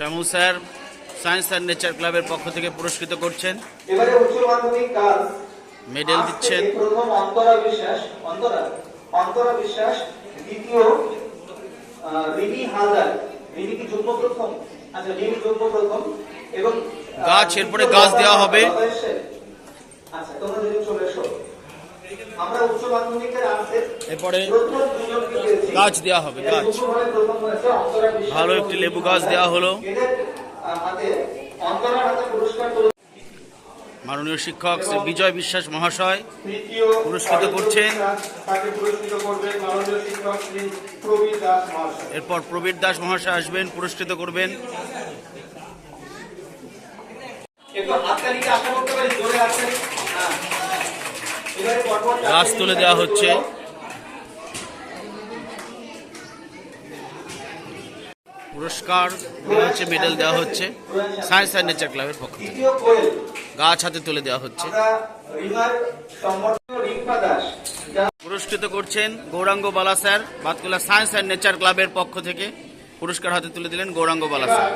Shyamu sir science and nature ক্লাবের পক্ষ থেকে পুরস্কৃত করছেন। এবারে উচ্চ মাধ্যমিক কাজ। মেডেল দিচ্ছেন। প্রথম অন্তরা বিশ্বাস অন্তরা অন্তরা বিশ্বাস দ্বিতীয় রিমি হালদার। রিমি কি যুগ্ম প্রথম? আচ্ছা রিমি যুগ্ম প্রথম এবং গাছ, এরপরে গাছ দেওয়া হবে। আচ্ছা তোমরা যদি চলে এসো। আমরা উচ্চ মাধ্যমিকের এরপরে প্রথম পেয়েছি গাছ দেওয়া হবে, গাছ। ভালো একটি লেবু গাছ দেওয়া হলো। মাননীয় শিক্ষক শ্রী বিজয় বিশ্বাস মহাশয় পুরস্কৃত করছেন। এরপর প্রবীর দাস মহাশয় আসবেন পুরস্কৃত করবেন গাছ তুলে দেওয়া হচ্ছে পুরস্কার হচ্ছে মেডেল দেওয়া হচ্ছে সায়েন্স অ্যান্ড নেচার ক্লাবের পক্ষ থেকে। গাছ হাতে তুলে দেওয়া হচ্ছে। পুরস্কৃত করছেন Gauranga Bala sir Batkula science and nature ক্লাবের পক্ষ থেকে। পুরস্কার হাতে তুলে দিলেন গৌরাঙ্গ বালা স্যার।